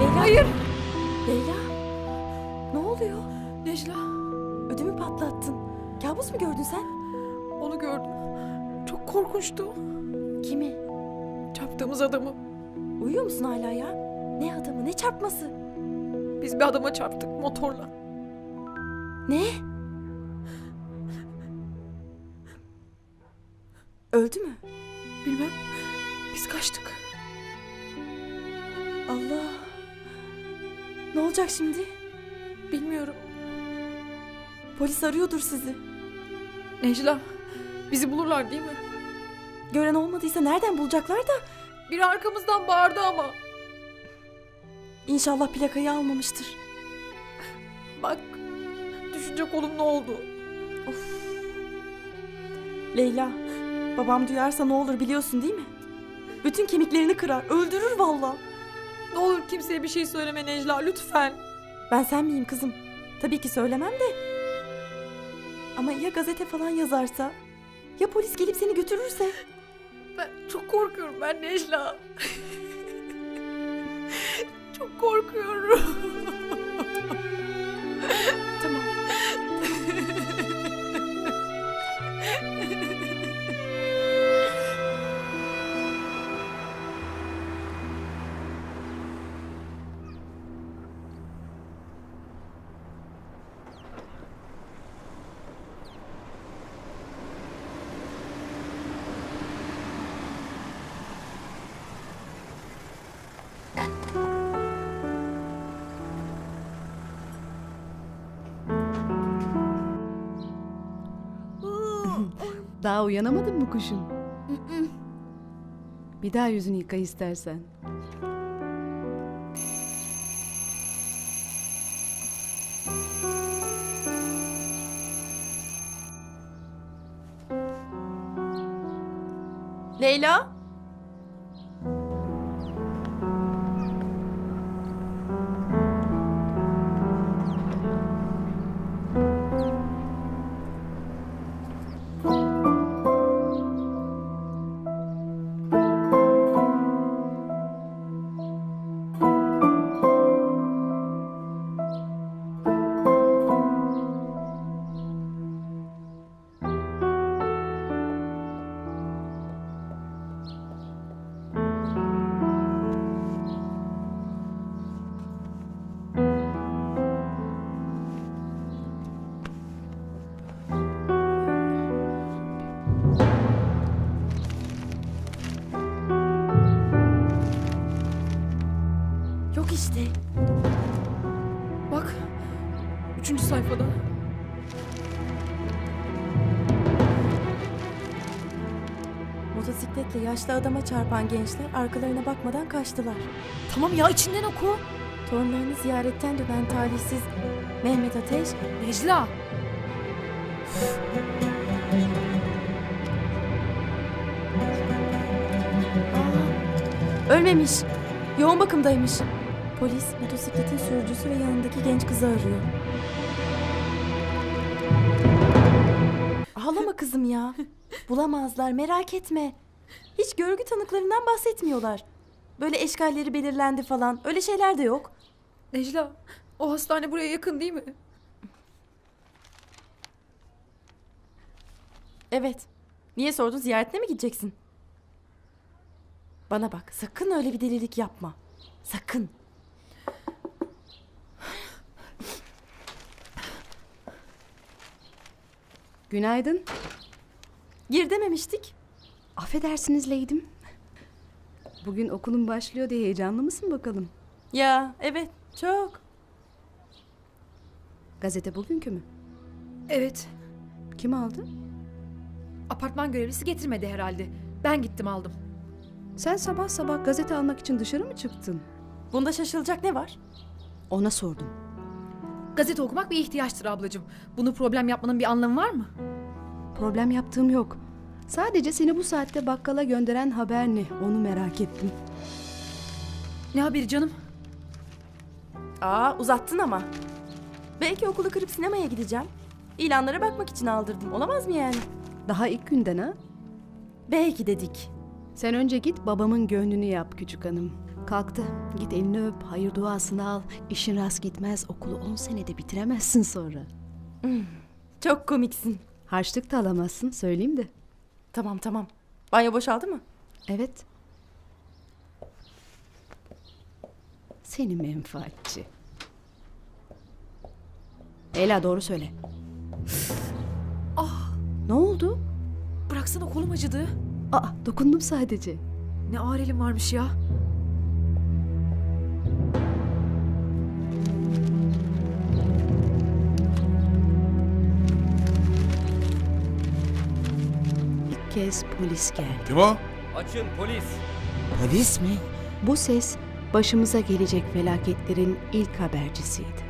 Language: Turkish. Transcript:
Leyla. Hayır! Leyla. Ne oluyor? Necla, Ödümü patlattın. Kabus mu gördün sen? onu gördüm. Çok korkunçtu. Kimi? Çarptığımız adamı. Uyuyor musun hala ya? Ne adamı ne çarpması? Biz bir adama çarptık motorla. Ne? Öldü mü? Bilmem. Biz kaçtık. Allah. Ne olacak şimdi? Bilmiyorum. Polis arıyordur sizi. Necla, bizi bulurlar değil mi? Gören olmadıysa nereden bulacaklar da? Biri arkamızdan bağırdı ama. İnşallah plakayı almamıştır. Bak, düşünce kolum ne oldu? Leyla, babam duyarsa ne olur biliyorsun değil mi? Bütün kemiklerini kırar, öldürür valla. Ne olur kimseye bir şey söyleme Necla, lütfen. Ben sen miyim kızım? Tabii ki söylemem de. Ama ya gazete falan yazarsa? Ya polis gelip seni götürürse? Ben çok korkuyorum ben Necla. çok korkuyorum. Daha uyanamadın mı kuşum? Bir daha yüzünü yıka istersen. Leyla? Bak, üçüncü sayfada. Motosikletle yaşlı adama çarpan gençler arkalarına bakmadan kaçtılar. Tamam ya içinden oku. Torunlarını ziyaretten dönen talihsiz Mehmet Ateş Necla. Aa, ölmemiş. Yoğun bakımdaymış. Polis motosikletin sürücüsü ve yanındaki genç kızı arıyor. Ağlama kızım ya. Bulamazlar merak etme. Hiç görgü tanıklarından bahsetmiyorlar. Böyle eşkalleri belirlendi falan. Öyle şeyler de yok. Necla, o hastane buraya yakın değil mi? Evet. Niye sordun? Ziyaretine mi gideceksin? Bana bak. Sakın öyle bir delilik yapma. Sakın. Günaydın. Gir dememiştik. Affedersiniz Leydim. Bugün okulun başlıyor diye heyecanlı mısın bakalım? Ya evet çok. Gazete bugünkü mü? Evet. Kim aldı? Apartman görevlisi getirmedi herhalde. Ben gittim aldım. Sen sabah sabah gazete almak için dışarı mı çıktın? Bunda şaşılacak ne var? Ona sordum. Gazete okumak bir ihtiyaçtır ablacığım. Bunu problem yapmanın bir anlamı var mı? Problem yaptığım yok. Sadece seni bu saatte bakkala gönderen haber ne? Onu merak ettim. Ne haberi canım? Aa uzattın ama. Belki okulu kırıp sinemaya gideceğim. İlanlara bakmak için aldırdım. Olamaz mı yani? Daha ilk günden ha? Belki dedik. Sen önce git babamın gönlünü yap küçük hanım. Kalktı. Git elini öp, hayır duasını al. İşin rast gitmez, okulu 10 senede bitiremezsin sonra. Çok komiksin. Harçlık da alamazsın, söyleyeyim de. Tamam tamam. Banyo boşaldı mı? Evet. Seni menfaatçi. Ela doğru söyle. Ah Ne oldu? bıraksana kolum acıdı. Aa dokundum sadece. Ne ağır elim varmış ya. Kez polis geldi. Kim o? Açın polis. Polis mi? Bu ses başımıza gelecek felaketlerin ilk habercisiydi.